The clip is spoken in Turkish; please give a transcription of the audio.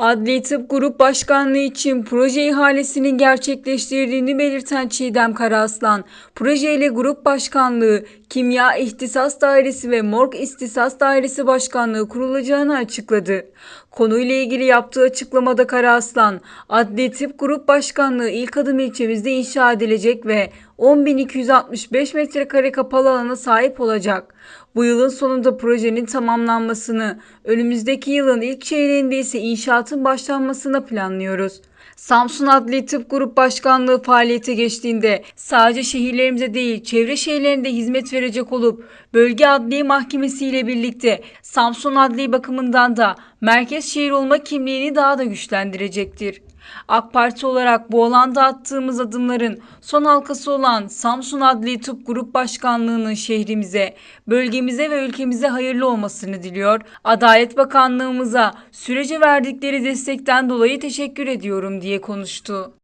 Adli Tıp Grup Başkanlığı için proje ihalesinin gerçekleştirdiğini belirten Çiğdem Karaaslan, projeyle Grup Başkanlığı, Kimya İhtisas Dairesi ve Morg İhtisas Dairesi Başkanlığı kurulacağını açıkladı. Konuyla ilgili yaptığı açıklamada Karaaslan, Adli Tıp Grup Başkanlığı ilk adım ilçemizde inşa edilecek ve 10.265 metrekare kapalı alana sahip olacak. Bu yılın sonunda projenin tamamlanmasını, önümüzdeki yılın ilk çeyreğinde ise inşaatın başlanmasını planlıyoruz. Samsun Adli Tıp Grup Başkanlığı faaliyete geçtiğinde sadece şehirlerimize değil çevre şehirlerinde hizmet verecek olup Bölge Adliye Mahkemesi ile birlikte Samsun Adli bakımından da merkez şehir olma kimliğini daha da güçlendirecektir. AK Parti olarak bu alanda attığımız adımların son halkası olan Samsun Adli Tıp Grup Başkanlığı'nın şehrimize, bölgemize ve ülkemize hayırlı olmasını diliyor. Adalet Bakanlığımıza sürece verdikleri destekten dolayı teşekkür ediyorum diye konuştu.